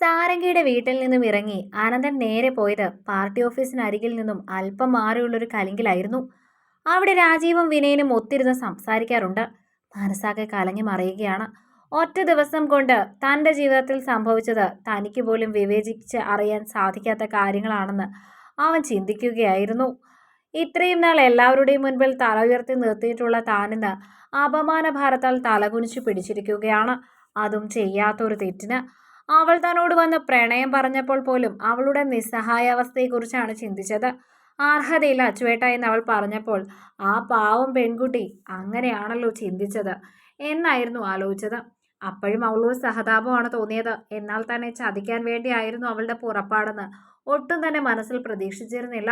സാരംഗിയുടെ വീട്ടിൽ നിന്നും ഇറങ്ങി ആനന്ദൻ നേരെ പോയത് പാർട്ടി ഓഫീസിനരികിൽ നിന്നും അല്പം മാറിയുള്ളൊരു കലിങ്കിലായിരുന്നു. അവിടെ രാജീവും വിനയനും ഒത്തിരുന്ന് സംസാരിക്കാറുണ്ട്. മനസ്സാകെ കലങ്ങി മറിയുകയാണ്. ഒറ്റ ദിവസം കൊണ്ട് തന്റെ ജീവിതത്തിൽ സംഭവിച്ചത് തനിക്ക് പോലും വിവേചിച്ച് അറിയാൻ സാധിക്കാത്ത കാര്യങ്ങളാണെന്ന് അവൻ ചിന്തിക്കുകയായിരുന്നു. ഇത്രയും നാൾ എല്ലാവരുടെയും മുൻപിൽ തല ഉയർത്തി നിർത്തിയിട്ടുള്ള താനിന്ന് അപമാനഭാരത്താൽ തലകുനിച്ചു പിടിച്ചിരിക്കുകയാണ്. അതും ചെയ്യാത്തൊരു തെറ്റിന്. അവൾ തന്നോട് വന്ന് പ്രണയം പറഞ്ഞപ്പോൾ പോലും അവളുടെ നിസ്സഹായാവസ്ഥയെക്കുറിച്ചാണ് ചിന്തിച്ചത്. അർഹതയില്ല അച്ചുവേട്ട എന്ന് അവൾ പറഞ്ഞപ്പോൾ ആ പാവം പെൺകുട്ടി അങ്ങനെയാണല്ലോ ചിന്തിച്ചത് എന്നായിരുന്നു ആലോചിച്ചത്. അപ്പോഴും അവളോട് സഹതാപമാണ് തോന്നിയത്. എന്നാൽ തന്നെ ചതിക്കാൻ വേണ്ടിയായിരുന്നു അവളുടെ പുറപ്പാടെന്ന് ഒട്ടും തന്നെ മനസ്സിൽ പ്രതീക്ഷിച്ചിരുന്നില്ല.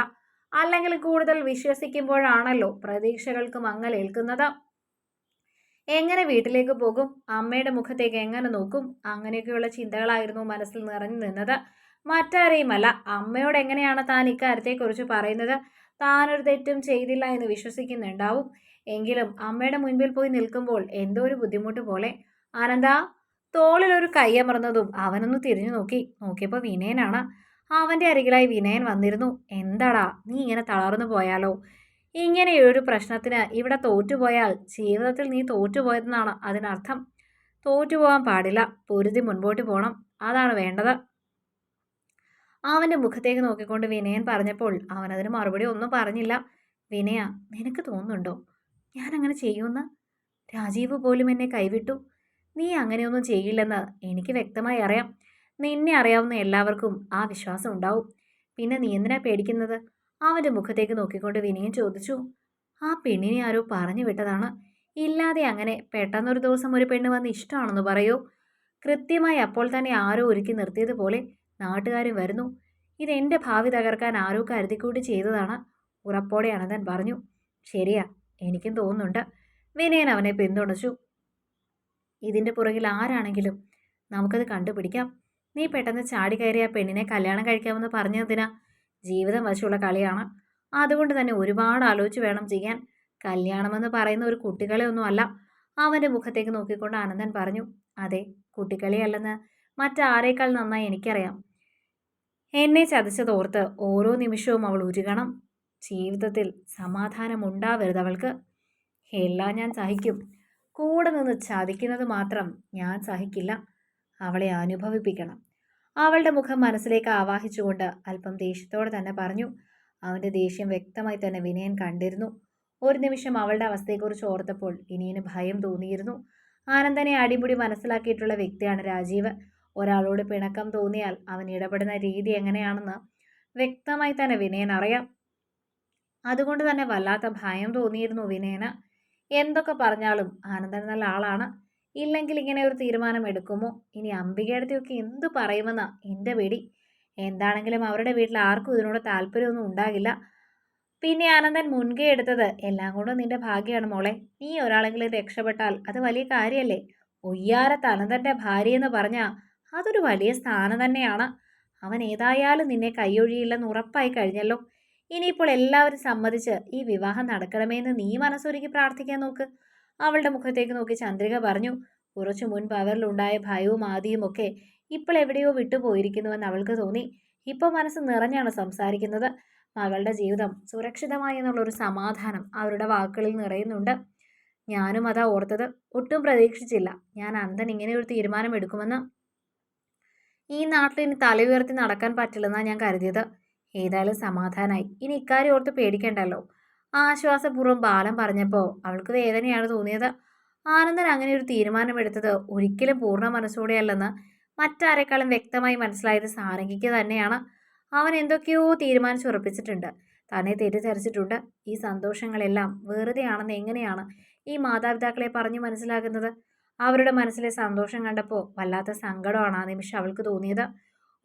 അല്ലെങ്കിൽ കൂടുതൽ വിശ്വസിക്കുമ്പോഴാണല്ലോ പ്രതീക്ഷകൾക്ക് മങ്ങലേൽക്കുന്നത് എങ്ങനെ വീട്ടിലേക്ക് പോകും? അമ്മയുടെ മുഖത്തേക്ക് എങ്ങനെ നോക്കും? അങ്ങനെയൊക്കെയുള്ള ചിന്തകളായിരുന്നു മനസ്സിൽ നിറഞ്ഞു നിന്നത്. മറ്റാരെയുമല്ല അമ്മയോട് എങ്ങനെയാണ് താൻ ഇക്കാര്യത്തെക്കുറിച്ച് പറയുന്നത്? താനൊരു തെറ്റും ചെയ്തില്ല എന്ന് വിശ്വസിക്കുന്നുണ്ടാവും. എങ്കിലും അമ്മയുടെ മുൻപിൽ പോയി നിൽക്കുമ്പോൾ എന്തോ ഒരു ബുദ്ധിമുട്ട് പോലെ. ആനന്ദ തോളിലൊരു ഒരു കൈയമർന്നതും അവനൊന്ന് തിരിഞ്ഞു നോക്കി. നോക്കിയപ്പോൾ വിനയനാണ്. അവന്റെ അരികിലായി വിനയൻ വന്നിരുന്നു. എന്താടാ നീ ഇങ്ങനെ തളർന്നു പോയാലോ? ഇങ്ങനെയൊരു പ്രശ്നത്തിന് ഇവിടെ തോറ്റുപോയാൽ ജീവിതത്തിൽ നീ തോറ്റുപോയതെന്നാണ് അതിനർത്ഥം. തോറ്റുപോകാൻ പാടില്ല. പൊരുതി മുൻപോട്ട് പോകണം അതാണ് വേണ്ടത്. അവന്റെ മുഖത്തേക്ക് നോക്കിക്കൊണ്ട് വിനയൻ പറഞ്ഞപ്പോൾ അവനതിന് മറുപടി ഒന്നും പറഞ്ഞില്ല. വിനയ നിനക്ക് തോന്നുന്നുണ്ടോ? ഞാൻ അങ്ങനെ ചെയ്യുമെന്ന്? രാജീവ് പോലും എന്നെ കൈവിട്ടു. നീ അങ്ങനെയൊന്നും ചെയ്യില്ലെന്ന് എനിക്ക് വ്യക്തമായി അറിയാം. നിന്നെ അറിയാവുന്ന എല്ലാവർക്കും ആ വിശ്വാസം ഉണ്ടാവും. പിന്നെ നീ എന്തിനാ പേടിക്കുന്നത്? അവന്റെ മുഖത്തേക്ക് നോക്കിക്കൊണ്ട് വിനയൻ ചോദിച്ചു ആ പെണ്ണിനെ ആരോ പറഞ്ഞു വിട്ടതാണ്. ഇല്ലാതെ അങ്ങനെ പെട്ടെന്നൊരു ദിവസം ഒരു പെണ്ണ് വന്ന് ഇഷ്ടമാണെന്ന് പറയൂ. കൃത്യമായി അപ്പോൾ തന്നെ ആരോ ഒരുക്കി നിർത്തിയതുപോലെ നാട്ടുകാരും വരുന്നു. ഇതെന്റെ ഭാവി തകർക്കാൻ ആരോ കരുതിക്കൂട്ടി ചെയ്തതാണ് ഉറപ്പോടെ അനന്തൻ പറഞ്ഞു. ശരിയാ എനിക്കും തോന്നുന്നുണ്ട്. വിനയൻ അവനെ പിന്തുണച്ചു. ഇതിന്റെ പുറകിൽ ആരാണെങ്കിലും നമുക്കത് കണ്ടുപിടിക്കാം. നീ പെട്ടെന്ന് ചാടി കയറിയ പെണ്ണിനെ കല്യാണം കഴിക്കാമെന്ന് പറഞ്ഞതിനാ ജീവിതം വശമുള്ള കളിയാണ്. അതുകൊണ്ട് തന്നെ ഒരുപാട് ആലോചിച്ച് വേണം ചെയ്യാൻ. കല്യാണമെന്ന് പറയുന്ന ഒരു കുട്ടികളെയൊന്നും അല്ല. അവന്റെ മുഖത്തേക്ക് നോക്കിക്കൊണ്ട് ആനന്ദൻ പറഞ്ഞു അതെ കുട്ടിക്കളിയല്ലെന്ന് മറ്റാരേക്കാൾ നന്നായി എനിക്കറിയാം. എന്നെ ചതച്ചതോർത്ത് ഓരോ നിമിഷവും അവൾ ഉരുകണം. ജീവിതത്തിൽ സമാധാനം ഉണ്ടാവരുത് അവൾക്ക്. എല്ലാം ഞാൻ സഹിക്കും. കൂടെ നിന്ന് ചതിക്കുന്നത് മാത്രം ഞാൻ സഹിക്കില്ല. അവളെ അനുഭവിപ്പിക്കണം. അവളുടെ മുഖം മനസ്സിലേക്ക് ആവാഹിച്ചുകൊണ്ട് അല്പം ദേഷ്യത്തോടെ തന്നെ പറഞ്ഞു അവന്റെ ദേഷ്യം വ്യക്തമായി തന്നെ വിനയൻ കണ്ടിരുന്നു. ഒരു നിമിഷം അവളുടെ അവസ്ഥയെക്കുറിച്ച് ഓർത്തപ്പോൾ വിനയന് ഭയം തോന്നിയിരുന്നു. ആനന്ദനെ അടിമുടി മനസ്സിലാക്കിയിട്ടുള്ള വ്യക്തിയാണ് രാജീവ്. ഒരാളോട് പിണക്കം തോന്നിയാൽ അവൻ ഇടപെടുന്ന രീതി എങ്ങനെയാണെന്ന് വ്യക്തമായി തന്നെ വിനയൻ അറിയാം. അതുകൊണ്ട് തന്നെ വല്ലാത്ത ഭയം തോന്നിയിരുന്നു വിനയന്. എന്തൊക്കെ പറഞ്ഞാലും ആനന്ദൻ നല്ല ആളാണ്. ഇല്ലെങ്കിൽ ഇങ്ങനെ ഒരു തീരുമാനം എടുക്കുമോ? ഇനി അംബികയടുത്തൊക്കെ എന്തു പറയുമെന്നാ എന്റെ പേടി. എന്താണെങ്കിലും അവരുടെ വീട്ടിൽ ആർക്കും ഇതിനോട് താല്പര്യമൊന്നും ഉണ്ടാകില്ല. പിന്നെ ആനന്ദൻ മുൻകൈ എടുത്തത് എല്ലാം കൊണ്ടും നിന്റെ ഭാഗ്യമാണ് മോളെ. നീ ഒരാളെങ്കിലും രക്ഷപ്പെട്ടാൽ അത് വലിയ കാര്യമല്ലേ ഒയ്യാരത്ത് അനന്തന്റെ ഭാര്യ എന്ന് പറഞ്ഞാൽ അതൊരു വലിയ സ്ഥാനം തന്നെയാണ്. അവൻ ഏതായാലും നിന്നെ കൈയൊഴിയില്ലെന്ന് ഉറപ്പായി കഴിഞ്ഞല്ലോ. ഇനിയിപ്പോൾ എല്ലാവരും സമ്മതിച്ച് ഈ വിവാഹം നടക്കണമെന്ന് നീ മനസ്സൊരുക്കി പ്രാർത്ഥിക്കാൻ നോക്ക്. അവളുടെ മുഖത്തേക്ക് നോക്കി ചന്ദ്രിക പറഞ്ഞു കുറച്ചു മുൻപ് അവരിലുണ്ടായ ഭയവും ആദിയും ഒക്കെ ഇപ്പോൾ എവിടെയോ വിട്ടുപോയിരിക്കുന്നുവെന്ന് അവൾക്ക് തോന്നി. ഇപ്പോൾ മനസ്സ് നിറഞ്ഞാണ് സംസാരിക്കുന്നത്. മകളുടെ ജീവിതം സുരക്ഷിതമായി എന്നുള്ളൊരു സമാധാനം അവരുടെ വാക്കുകളിൽ നിറയുന്നുണ്ട്. ഞാനും അതാ ഓർത്തത്. ഒട്ടും പ്രതീക്ഷിച്ചില്ല. ഞാൻ അന്തൻ ഇങ്ങനെ ഒരു തീരുമാനം എടുക്കുമെന്ന്. ഈ നാട്ടിൽ ഇനി തല ഉയർത്തി നടക്കാൻ പറ്റില്ലെന്നാണ് ഞാൻ കരുതിയത്. ഏതായാലും സമാധാനമായി ഇനി ഇക്കാര്യം ഓർത്ത് പേടിക്കണ്ടല്ലോ. ആശ്വാസപൂർവം ബാലം പറഞ്ഞപ്പോൾ അവൾക്ക് വേദനയാണ് തോന്നിയത്. ആനന്ദൻ അങ്ങനെ ഒരു തീരുമാനമെടുത്തത് ഒരിക്കലും പൂർണ മനസ്സോടെയല്ലെന്ന് മറ്റാരെക്കാളും വ്യക്തമായി മനസ്സിലായത് സാരംഗിക്ക് തന്നെയാണ്. അവൻ എന്തൊക്കെയോ തീരുമാനിച്ചുറപ്പിച്ചിട്ടുണ്ട്. തന്നെ തെറ്റിദ്ധരിച്ചിട്ടുണ്ട്. ഈ സന്തോഷങ്ങളെല്ലാം വെറുതെയാണെന്ന് എങ്ങനെയാണ് ഈ മാതാപിതാക്കളെ പറഞ്ഞു മനസ്സിലാക്കുന്നത് അവരുടെ മനസ്സിലെ സന്തോഷം കണ്ടപ്പോൾ വല്ലാത്ത സങ്കടമാണ് ആ നിമിഷം അവൾക്ക് തോന്നിയത്.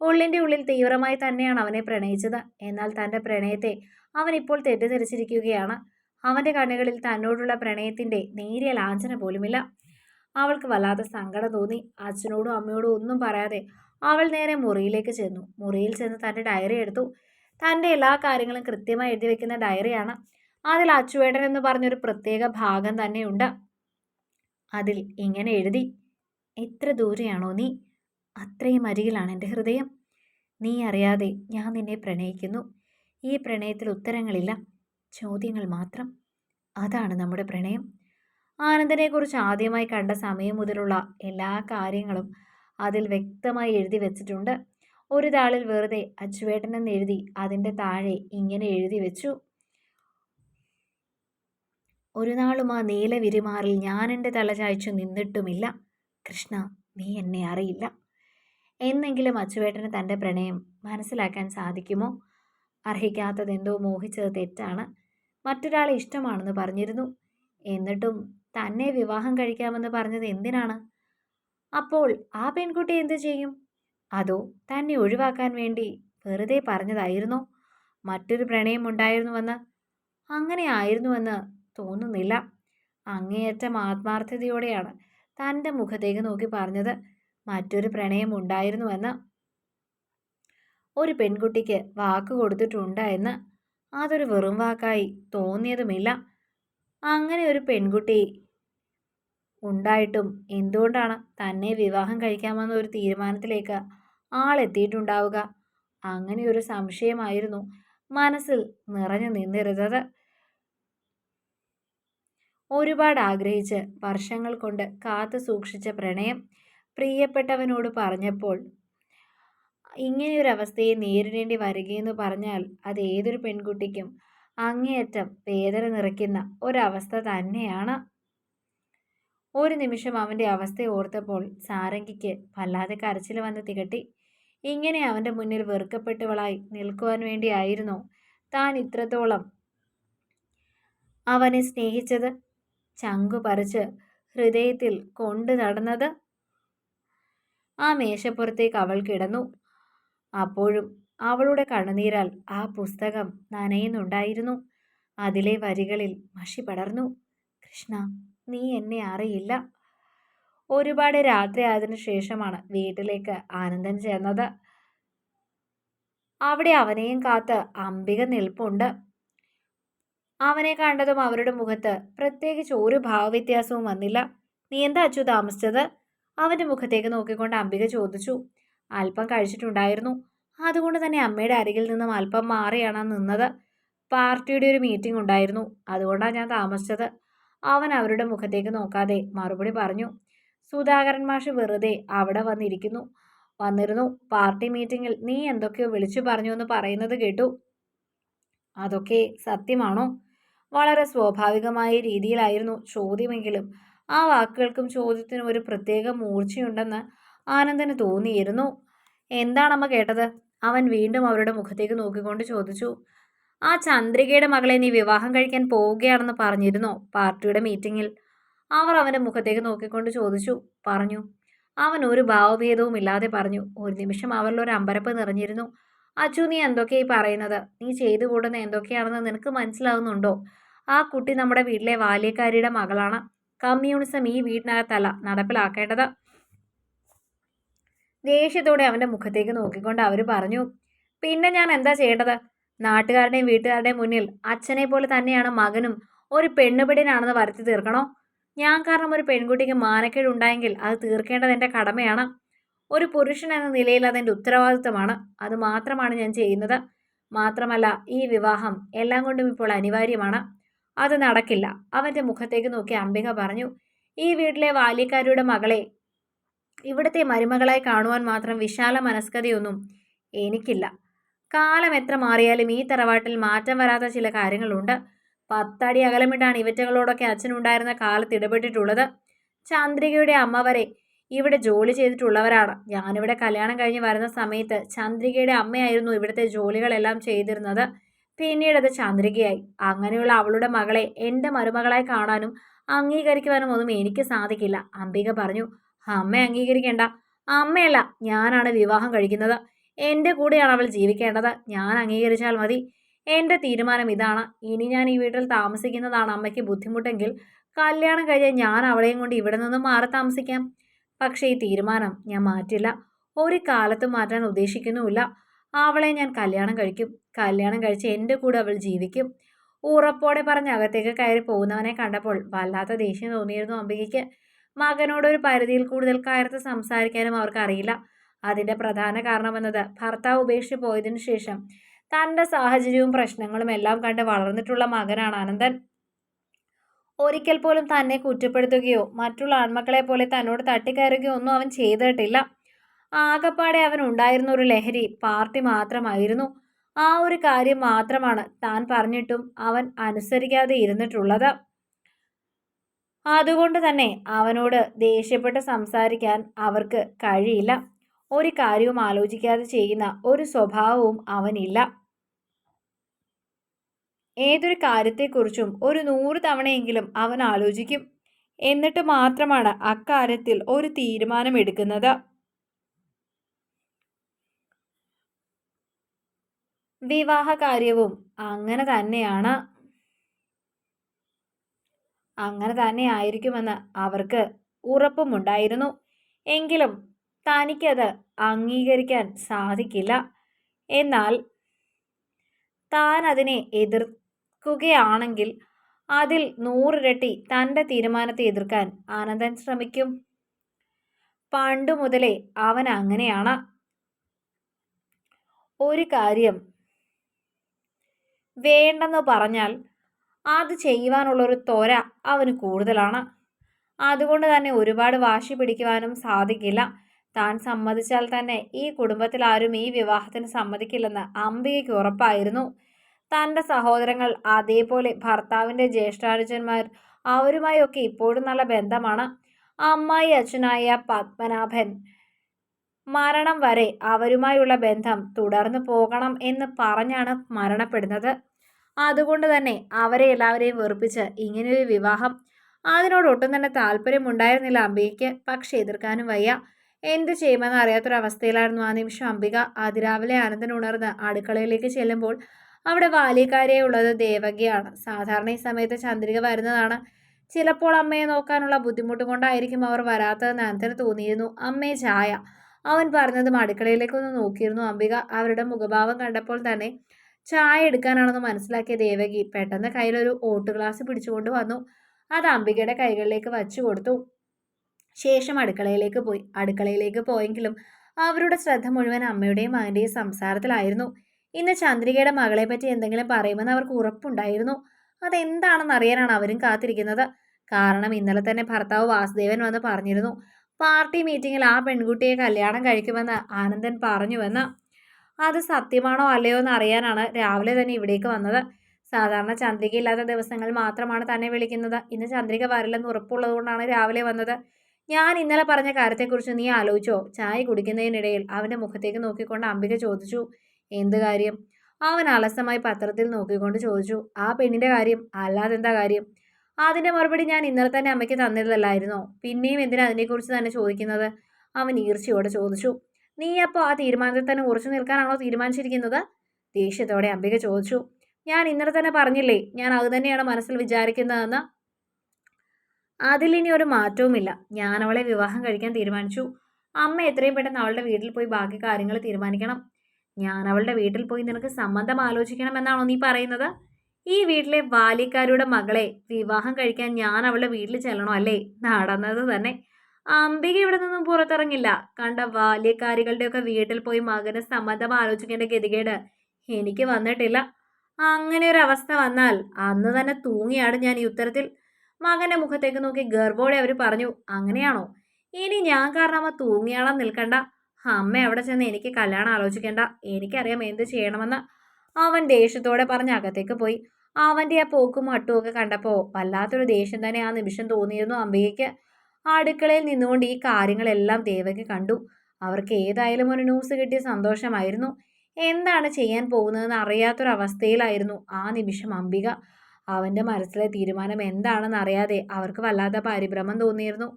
ഉള്ളിന്റെ ഉള്ളിൽ തീവ്രമായി തന്നെയാണ് അവനെ പ്രണയിച്ചത്. എന്നാൽ തന്റെ പ്രണയത്തെ അവൻ ഇപ്പോൾ തെറ്റിദ്ധരിച്ചിരിക്കുകയാണ്. അവന്റെ കണ്ണുകളിൽ തന്നോടുള്ള പ്രണയത്തിന്റെ നേരിയ ലാഞ്ചന പോലുമില്ല. അവൾക്ക് വല്ലാതെ സങ്കടം തോന്നി. അച്ഛനോടും അമ്മയോടും ഒന്നും പറയാതെ അവൾ നേരെ മുറിയിലേക്ക് ചെന്നു. മുറിയിൽ ചെന്ന് തന്റെ ഡയറി എടുത്തു. തന്റെ എല്ലാ കാര്യങ്ങളും കൃത്യമായി എഴുതി വെക്കുന്ന ഡയറിയാണ്. അതിൽ അച്ചുവേടൻ എന്ന് പറഞ്ഞൊരു പ്രത്യേക ഭാഗം തന്നെയുണ്ട്. അതിൽ ഇങ്ങനെ എഴുതി എത്ര ദൂരെയാണോ നീ? അത്രയും അരികിലാണ് എന്റെ ഹൃദയം. നീ അറിയാതെ ഞാൻ നിന്നെ പ്രണയിക്കുന്നു. ഈ പ്രണയത്തിൽ ഉത്തരങ്ങളില്ല ചോദ്യങ്ങൾ മാത്രം. അതാണ് നമ്മുടെ പ്രണയം. ആനന്ദനെക്കുറിച്ച് ആദ്യമായി കണ്ട സമയം മുതലുള്ള എല്ലാ കാര്യങ്ങളും അതിൽ വ്യക്തമായി എഴുതി വെച്ചിട്ടുണ്ട്. ഒരു താളിൽ വെറുതെ അച്ചുവേട്ടൻ എന്ന് എഴുതി അതിന്റെ താഴെ ഇങ്ങനെ എഴുതി വെച്ചു. ഒരു നാളും ആ നീല വിരിമാറിൽ ഞാൻ എന്റെ തല ചായ്ച്ചു നിന്നിട്ടുമില്ല. കൃഷ്ണ നീ എന്നെ അറിയില്ല. എന്നെങ്കിലും അച്ചുവേട്ടന് തന്റെ പ്രണയം മനസ്സിലാക്കാൻ സാധിക്കുമോ? അർഹിക്കാത്തതെന്തോ മോഹിച്ചത് തെറ്റാണ്. മറ്റൊരാളെ ഇഷ്ടമാണെന്ന് പറഞ്ഞിരുന്നു. എന്നിട്ടും തന്നെ വിവാഹം കഴിക്കാമെന്ന് പറഞ്ഞത് എന്തിനാണ്? അപ്പോൾ ആ പെൺകുട്ടി എന്തു ചെയ്യും? അതോ തന്നെ ഒഴിവാക്കാൻ വേണ്ടി വെറുതെ പറഞ്ഞതായിരുന്നോ? മറ്റൊരു പ്രണയം ഉണ്ടായിരുന്നുവെന്ന്? അങ്ങനെ ആയിരുന്നുവെന്ന് തോന്നുന്നില്ല. അങ്ങേയറ്റം ആത്മാർത്ഥതയോടെയാണ് തന്റെ മുഖത്തേക്ക് നോക്കി പറഞ്ഞത്. മറ്റൊരു പ്രണയം ഉണ്ടായിരുന്നുവെന്ന് ഒരു പെൺകുട്ടിക്ക് വാക്ക് കൊടുത്തിട്ടുണ്ട് എന്ന് അതൊരു വെറും വാക്കായി തോന്നിയതുമില്ല. അങ്ങനെ ഒരു പെൺകുട്ടി ഉണ്ടായിട്ടും എന്തുകൊണ്ടാണ് തന്നെ വിവാഹം കഴിക്കാമെന്ന ഒരു തീരുമാനത്തിലേക്ക് ആളെത്തിയിട്ടുണ്ടാവുക? അങ്ങനെ ഒരു സംശയമായിരുന്നു മനസ്സിൽ നിറഞ്ഞു നിന്നിരുന്നത്. ഒരുപാട് ആഗ്രഹിച്ച് വർഷങ്ങൾ കൊണ്ട് കാത്തു സൂക്ഷിച്ച പ്രണയം പ്രിയപ്പെട്ടവനോട് പറഞ്ഞപ്പോൾ ഇങ്ങനെയൊരവസ്ഥയെ നേരിടേണ്ടി വരികയെന്ന് പറഞ്ഞാൽ അത് ഏതൊരു പെൺകുട്ടിക്കും അങ്ങേയറ്റം വേദന നിറയ്ക്കുന്ന ഒരവസ്ഥ തന്നെയാണ്. ഒരു നിമിഷം അവന്റെ അവസ്ഥ ഓർത്തപ്പോൾ സാരംഗിക്ക് വല്ലാതെ കരച്ചിൽ വന്ന് തികട്ടി. ഇങ്ങനെ അവന്റെ മുന്നിൽ വെറുക്കപ്പെട്ടവളായി നിൽക്കുവാൻ വേണ്ടിയായിരുന്നു താൻ ഇത്രത്തോളം അവനെ സ്നേഹിച്ചത്? ചങ്കു പറിച്ച് ഹൃദയത്തിൽ കൊണ്ടു നടന്നത്? ആ മേശപ്പുറത്തേക്ക് അവൾ കിടന്നു. അപ്പോഴും അവളുടെ കണ്ണുനീരാൽ ആ പുസ്തകം നനയുന്നുണ്ടായിരുന്നു. അതിലെ വരികളിൽ മഷി പടർന്നു. കൃഷ്ണ നീ എന്നെ അറിയില്ല. ഒരുപാട് രാത്രി ആയതിനു ശേഷമാണ് വീട്ടിലേക്ക് ആനന്ദൻ ചേർന്നത് അവിടെ അവനെയും കാത്ത് അംബിക നിൽപ്പുണ്ട്. അവനെ കണ്ടതും അവരുടെ മുഖത്ത് പ്രത്യേകിച്ച് ഒരു ഭാവവ്യത്യാസവും വന്നില്ല. നീ എന്താ അച്ചു താമസിച്ചത്? അവന്റെ മുഖത്തേക്ക് നോക്കിക്കൊണ്ട് അംബിക ചോദിച്ചു അല്പം കഴിച്ചിട്ടുണ്ടായിരുന്നു. അതുകൊണ്ട് തന്നെ അമ്മയുടെ അരികിൽ നിന്നും അല്പം മാറിയാണ് നിന്നത്. പാർട്ടിയുടെ ഒരു മീറ്റിംഗ് ഉണ്ടായിരുന്നു. അതുകൊണ്ടാണ് ഞാൻ താമസിച്ചത്. അവൻ അവരുടെ മുഖത്തേക്ക് നോക്കാതെ മറുപടി പറഞ്ഞു സുധാകരൻ മാഷ് വെറുതെ അവിടെ വന്നിരിക്കുന്നു. വന്നിരുന്നു. പാർട്ടി മീറ്റിങ്ങിൽ നീ എന്തൊക്കെയോ വിളിച്ചു പറഞ്ഞു എന്ന് പറയുന്നത് കേട്ടു. അതൊക്കെ സത്യമാണോ? വളരെ സ്വാഭാവികമായ രീതിയിലായിരുന്നു ചോദ്യമെങ്കിലും ആ വാക്കുകൾക്കും ചോദ്യത്തിനും ഒരു പ്രത്യേക മൂർച്ചയുണ്ടെന്ന് ആനന്ദന് തോന്നിയിരുന്നു. എന്താണമ്മ കേട്ടത്? അവൻ വീണ്ടും അവരുടെ മുഖത്തേക്ക് നോക്കിക്കൊണ്ട് ചോദിച്ചു. ആ ചന്ദ്രികയുടെ മകളെ നീ വിവാഹം കഴിക്കാൻ പോവുകയാണെന്ന് പറഞ്ഞിരുന്നോ പാർട്ടിയുടെ മീറ്റിങ്ങിൽ? അവർ അവന്റെ മുഖത്തേക്ക് നോക്കിക്കൊണ്ട് ചോദിച്ചു. പറഞ്ഞു. അവൻ ഒരു ഭാവഭേദവും ഇല്ലാതെ പറഞ്ഞു. ഒരു നിമിഷം അവരിൽ ഒരു അമ്പരപ്പ് നിറഞ്ഞിരുന്നു. അച്ചു നീ എന്തൊക്കെയായി പറയുന്നത്? നീ ചെയ്തു കൂടുന്ന എന്തൊക്കെയാണെന്ന് നിനക്ക് മനസ്സിലാവുന്നുണ്ടോ? ആ കുട്ടി നമ്മുടെ വീട്ടിലെ ബാല്യക്കാരിയുടെ മകളാണ്. കമ്മ്യൂണിസം ഈ വീടിനകത്തല്ല നടപ്പിലാക്കേണ്ടത്. ദേഷ്യത്തോടെ അവന്റെ മുഖത്തേക്ക് നോക്കിക്കൊണ്ട് അവർ പറഞ്ഞു പിന്നെ ഞാൻ എന്താ ചെയ്യേണ്ടത്? നാട്ടുകാരുടെയും വീട്ടുകാരുടെയും മുന്നിൽ അച്ഛനെ പോലെ തന്നെയാണ് മകനും. ഒരു പെണ്ണുപിടിനാണെന്ന് വരുത്തി തീർക്കണോ? ഞാൻ കാരണം ഒരു പെൺകുട്ടിക്ക് മാനക്കേട് ഉണ്ടായെങ്കിൽ അത് തീർക്കേണ്ടത് എന്റെ കടമയാണ്. ഒരു പുരുഷൻ എന്ന നിലയിൽ അതെന്റെ ഉത്തരവാദിത്തമാണ് അത് മാത്രമാണ് ഞാൻ ചെയ്യുന്നത്. മാത്രമല്ല ഈ വിവാഹം എല്ലാം കൊണ്ടും ഇപ്പോൾ അനിവാര്യമാണ്. അത് നടക്കില്ല. അവന്റെ മുഖത്തേക്ക് നോക്കി അംബിക പറഞ്ഞു ഈ വീട്ടിലെ ബാല്യക്കാരുടെ മകളെ ഇവിടുത്തെ മരുമകളായി കാണുവാൻ മാത്രം വിശാല മനസ്കതയൊന്നും എനിക്കില്ല. കാലം എത്ര മാറിയാലും ഈ തറവാട്ടിൽ മാറ്റം വരാത്ത ചില കാര്യങ്ങളുണ്ട്. പത്തടി അകലമിട്ടാണ് ഇവറ്റകളോടൊക്കെ അച്ഛനുണ്ടായിരുന്ന കാലത്ത് ഇടപെട്ടിട്ടുള്ളത്. ചന്ദ്രികയുടെ അമ്മ വരെ ഇവിടെ ജോലി ചെയ്തിട്ടുള്ളവരാണ്. ഞാനിവിടെ കല്യാണം കഴിഞ്ഞ് വരുന്ന സമയത്ത് ചന്ദ്രികയുടെ അമ്മയായിരുന്നു ഇവിടുത്തെ ജോലികളെല്ലാം ചെയ്തിരുന്നത്. പിന്നീട് അത് ചന്ദ്രികയായി. അങ്ങനെയുള്ള അവളുടെ മകളെ എന്റെ മരുമകളായി കാണാനും അംഗീകരിക്കുവാനും ഒന്നും എനിക്ക് സാധിക്കില്ല. അംബിക പറഞ്ഞു അമ്മ അംഗീകരിക്കേണ്ട. അമ്മയല്ല ഞാനാണ് വിവാഹം കഴിക്കുന്നത്. എന്റെ കൂടെയാണ് അവൾ ജീവിക്കേണ്ടത്. ഞാൻ അംഗീകരിച്ചാൽ മതി. എന്റെ തീരുമാനം ഇതാണ്. ഇനി ഞാൻ ഈ വീട്ടിൽ താമസിക്കുന്നതാണ് അമ്മയ്ക്ക് ബുദ്ധിമുട്ടെങ്കിൽ കല്യാണം കഴിഞ്ഞ് ഞാൻ അവളെയും കൊണ്ട് ഇവിടെ നിന്ന് മാറി താമസിക്കാം. പക്ഷേ ഈ തീരുമാനം ഞാൻ മാറ്റില്ല. ഒരു കാലത്തും മാറ്റാൻ ഉദ്ദേശിക്കുന്നുമില്ല. അവളെ ഞാൻ കല്യാണം കഴിക്കും. കല്യാണം കഴിച്ച് എന്റെ കൂടെ അവൾ ജീവിക്കും. ഉറപ്പോടെ പറഞ്ഞ് അകത്തേക്ക് കയറി പോകുന്നവനെ കണ്ടപ്പോൾ വല്ലാത്ത ദേഷ്യം തോന്നിയിരുന്നു അംബികയ്ക്ക്. മകനോട് ഒരു പരിധിയിൽ കൂടുതൽ കയർത്ത് സംസാരിക്കാനും അവർക്കറിയില്ല അതിന്റെ പ്രധാന കാരണമെന്നത് ഭർത്താവ് ഉപേക്ഷിച്ച് പോയതിനു ശേഷം തന്റെ സാഹചര്യവും പ്രശ്നങ്ങളും എല്ലാം കണ്ട് വളർന്നിട്ടുള്ള മകനാണ് ആനന്ദൻ ഒരിക്കൽ പോലും തന്നെ കുറ്റപ്പെടുത്തുകയോ മറ്റുള്ള ആൺമക്കളെ പോലെ തന്നോട് തട്ടിക്കയറുകയോ ഒന്നും അവൻ ചെയ്തിട്ടില്ല. ആകപ്പാടെ അവൻ ഉണ്ടായിരുന്ന ഒരു ലഹരി പാർട്ടി മാത്രമായിരുന്നു. ആ ഒരു കാര്യം മാത്രമാണ് താൻ പറഞ്ഞിട്ടും അവൻ അനുസരിക്കാതെ ഇരുന്നിട്ടുള്ളത്. അതുകൊണ്ട് തന്നെ അവനോട് ദേഷ്യപ്പെട്ട് സംസാരിക്കാൻ അവർക്ക് കഴിയില്ല. ഒരു കാര്യവും ആലോചിക്കാതെ ചെയ്യുന്ന ഒരു സ്വഭാവവും അവനില്ല. ഏതൊരു കാര്യത്തെക്കുറിച്ചും ഒരു നൂറ് തവണയെങ്കിലും അവൻ ആലോചിക്കും. എന്നിട്ട് മാത്രമാണ് അക്കാര്യത്തിൽ ഒരു തീരുമാനമെടുക്കുന്നത്. വിവാഹ കാര്യവും അങ്ങനെ തന്നെയാണ്. അങ്ങനെ തന്നെ ആയിരിക്കുമെന്ന് അവർക്ക് ഉറപ്പുമുണ്ടായിരുന്നു. എങ്കിലും തനിക്കത് അംഗീകരിക്കാൻ സാധിക്കില്ല. എന്നാൽ താൻ അതിനെ എതിർക്കുകയാണെങ്കിൽ അതിൽ നൂറിരട്ടി തന്റെ തീരുമാനത്തെ എതിർക്കാൻ ആനന്ദൻ ശ്രമിക്കും. പണ്ടു മുതലേ അവൻ അങ്ങനെയാണ്. ഒരു കാര്യം വേണ്ടെന്ന് പറഞ്ഞാൽ അത് ചെയ്യുവാനുള്ളൊരു ത്വര അവന് കൂടുതലാണ്. അതുകൊണ്ട് തന്നെ ഒരുപാട് വാശി പിടിക്കുവാനും സാധിക്കില്ല. താൻ സമ്മതിച്ചാൽ തന്നെ ഈ കുടുംബത്തിൽ ആരും ഈ വിവാഹത്തിന് സമ്മതിക്കില്ലെന്ന് അംബികയ്ക്ക് ഉറപ്പായിരുന്നു. തന്റെ സഹോദരങ്ങൾ അതേപോലെ ഭർത്താവിന്റെ ജ്യേഷ്ഠാനുജന്മാർ അവരുമായൊക്കെ ഇപ്പോഴും നല്ല ബന്ധമാണ്. അമ്മായി അച്ഛനായ പത്മനാഭൻ മരണം വരെ അവരുമായുള്ള ബന്ധം തുടർന്നു പോകണം എന്ന് പറഞ്ഞാണ് മരണപ്പെടുന്നത്. അതുകൊണ്ട് തന്നെ അവരെ എല്ലാവരെയും വെറുപ്പിച്ച് ഇങ്ങനെയൊരു വിവാഹം. അതിനോട് ഒട്ടും തന്നെ താല്പര്യമുണ്ടായിരുന്നില്ല അംബികയ്ക്ക്. പക്ഷെ എതിർക്കാനും വയ്യ. എന്ത് ചെയ്യുമെന്ന് അറിയാത്തൊരവസ്ഥയിലായിരുന്നു ആ നിമിഷം അംബിക. അതിരാവിലെ ആനന്ദൻ ഉണർന്ന് അടുക്കളയിലേക്ക് ചെല്ലുമ്പോൾ അവിടെ ബാല്യക്കാരിയുള്ളത് ദേവകിയാണ്. സാധാരണ ഈ സമയത്ത് ചന്ദ്രിക വരുന്നതാണ്. ചിലപ്പോൾ അമ്മയെ നോക്കാനുള്ള ബുദ്ധിമുട്ട് കൊണ്ടായിരിക്കും അവർ വരാത്തതെന്ന് അനന്തന് തോന്നിയിരുന്നു. അമ്മയെ ചായ. അവൻ പറഞ്ഞതും അടുക്കളയിലേക്കൊന്ന് നോക്കിയിരുന്നു അംബിക. അവരുടെ മുഖഭാവം കണ്ടപ്പോൾ തന്നെ ചായ എടുക്കാനാണെന്ന് മനസ്സിലാക്കിയ ദേവകി പെട്ടെന്ന് കയ്യിലൊരു ഓട്ട് ഗ്ലാസ് പിടിച്ചുകൊണ്ട് വന്നു. അത് അംബികയുടെ കൈകളിലേക്ക് വച്ചു കൊടുത്തു. ശേഷം അടുക്കളയിലേക്ക് പോയി. അടുക്കളയിലേക്ക് പോയെങ്കിലും അവരുടെ ശ്രദ്ധ മുഴുവൻ അമ്മയുടെയും മകന്റെയും സംസാരത്തിലായിരുന്നു. ഇന്ന് ചന്ദ്രികയുടെ മകളെ പറ്റി എന്തെങ്കിലും പറയുമെന്ന് അവർക്ക് ഉറപ്പുണ്ടായിരുന്നു. അതെന്താണെന്ന് അറിയാനാണ് അവരും കാത്തിരിക്കുന്നത്. കാരണം ഇന്നലെ തന്നെ ഭർത്താവ് വാസുദേവൻ വന്ന് പറഞ്ഞിരുന്നു. പാർട്ടി മീറ്റിങ്ങിൽ ആ പെൺകുട്ടിയെ കല്യാണം കഴിക്കുമെന്ന് ആനന്ദൻ പറഞ്ഞുവെന്ന്. അത് സത്യമാണോ അല്ലയോ എന്ന് അറിയാനാണ് രാവിലെ തന്നെ ഇവിടേക്ക് വന്നത്. സാധാരണ ചന്ദ്രിക ഇല്ലാത്ത ദിവസങ്ങൾ മാത്രമാണ് തന്നെ വിളിക്കുന്നത്. ഇന്ന് ചന്ദ്രിക വരില്ലെന്ന് ഉറപ്പുള്ളതുകൊണ്ടാണ് രാവിലെ വന്നത്. ഞാൻ ഇന്നലെ പറഞ്ഞ കാര്യത്തെക്കുറിച്ച് നീ ആലോചിച്ചോ? ചായ കുടിക്കുന്നതിനിടയിൽ അവന്റെ മുഖത്തേക്ക് നോക്കിക്കൊണ്ട് അംബിക ചോദിച്ചു എന്ത് കാര്യം? അവൻ അലസമായി പത്രത്തിൽ നോക്കിക്കൊണ്ട് ചോദിച്ചു ആ പെണ്ണിന്റെ കാര്യം? അല്ലാതെന്താ കാര്യം? അതിന്റെ മറുപടി ഞാൻ ഇന്നലെ തന്നെ അമ്മയ്ക്ക് തന്നിരുന്നല്ലായിരുന്നോ പിന്നെയും എന്തിനാ അതിനെക്കുറിച്ച് തന്നെ ചോദിക്കുന്നത്? അവൻ ഈർച്ചയോടെ ചോദിച്ചു. നീ അപ്പോൾ ആ തീരുമാനത്തിൽ തന്നെ ഉറച്ചു നിൽക്കാനാണോ തീരുമാനിച്ചിരിക്കുന്നത്? ദേഷ്യത്തോടെ അംബിക ചോദിച്ചു. ഞാൻ ഇന്നലെ തന്നെ പറഞ്ഞില്ലേ ഞാൻ അത് തന്നെയാണ് മനസ്സിൽ വിചാരിക്കുന്നതെന്ന്? അതിലിനി ഒരു മാറ്റവുമില്ല. ഞാൻ അവളെ വിവാഹം കഴിക്കാൻ തീരുമാനിച്ചു. അമ്മ എത്രയും പെട്ടെന്ന് അവളുടെ വീട്ടിൽ പോയി ബാക്കി കാര്യങ്ങൾ തീരുമാനിക്കണം. ഞാൻ അവളുടെ വീട്ടിൽ പോയി നിനക്ക് സംബന്ധം ആലോചിക്കണം എന്നാണോ നീ പറയുന്നത്? ഈ വീട്ടിലെ ബാല്യക്കാരുടെ മകളെ വിവാഹം കഴിക്കാൻ ഞാൻ അവളുടെ വീട്ടിൽ ചെല്ലണോ? അല്ലേ? നടന്നത് തന്നെ. അംബിക ഇവിടെ നിന്നും പുറത്തിറങ്ങില്ല. കണ്ട ബാല്യക്കാരികളുടെയൊക്കെ വീട്ടിൽ പോയി മകന് സമ്മതം ആലോചിക്കേണ്ട ഗതികേട് എനിക്ക് വന്നിട്ടില്ല. അങ്ങനെ ഒരു അവസ്ഥ വന്നാൽ അന്ന് തന്നെ തൂങ്ങിയാണ് ഞാൻ ഈ ഉത്തരത്തിൽ. മകന്റെ മുഖത്തേക്ക് നോക്കി ഗർഭോടെ അവർ പറഞ്ഞു അങ്ങനെയാണോ? ഇനി ഞാൻ കാരണം അമ്മ തൂങ്ങിയാളം നിൽക്കണ്ട? അമ്മ അവിടെ ചെന്ന് എനിക്ക് കല്യാണം ആലോചിക്കേണ്ട? എനിക്കറിയാം എന്ത് ചെയ്യണമെന്ന്. അവൻ ദേഷ്യത്തോടെ പറഞ്ഞ് അകത്തേക്ക് പോയി. അവന്റെ ആ പോക്കും മട്ടും ഒക്കെ കണ്ടപ്പോൾ വല്ലാത്തൊരു ദേഷ്യം തന്നെ ആ നിമിഷം തോന്നിയിരുന്നു അംബികയ്ക്ക്. അടുക്കളയിൽ നിന്നുകൊണ്ട് ഈ കാര്യങ്ങളെല്ലാം ദേവകി കണ്ടു. അവർക്ക് ഏതായാലും ഒരു ന്യൂസ് കിട്ടിയ സന്തോഷമായിരുന്നു. എന്താണ് ചെയ്യാൻ പോകുന്നതെന്ന് അറിയാത്തൊരവസ്ഥയിലായിരുന്നു ആ നിമിഷം അംബിക. അവന്റെ മനസ്സിലെ തീരുമാനം എന്താണെന്ന് അറിയാതെ അവർക്ക് വല്ലാത്ത പരിഭ്രമം തോന്നിയിരുന്നു.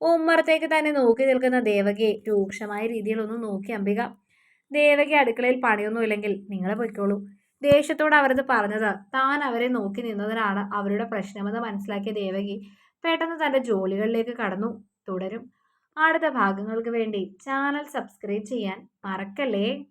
ഉമ്മറത്തേക്ക് തന്നെ നോക്കി നിൽക്കുന്ന ദേവകിയെ രൂക്ഷമായ രീതിയിലൊന്നും നോക്കി അംബിക. ദേവകി അടുക്കളയിൽ പണിയൊന്നുമില്ലെങ്കിൽ നിങ്ങളെ പൊയ്ക്കോളൂ. ദേഷ്യത്തോട് അവരത് പറഞ്ഞത്. താൻ അവരെ നോക്കി നിന്നതിനാണ് അവരുടെ പ്രശ്നമെന്ന് മനസ്സിലാക്കിയ ദേവകി പെട്ടെന്ന് തന്റെ ജോലികളിലേക്ക് കടന്നു തുടരും. അടുത്ത ഭാഗങ്ങൾക്ക് വേണ്ടി ചാനൽ സബ്സ്ക്രൈബ് ചെയ്യാൻ മറക്കല്ലേ?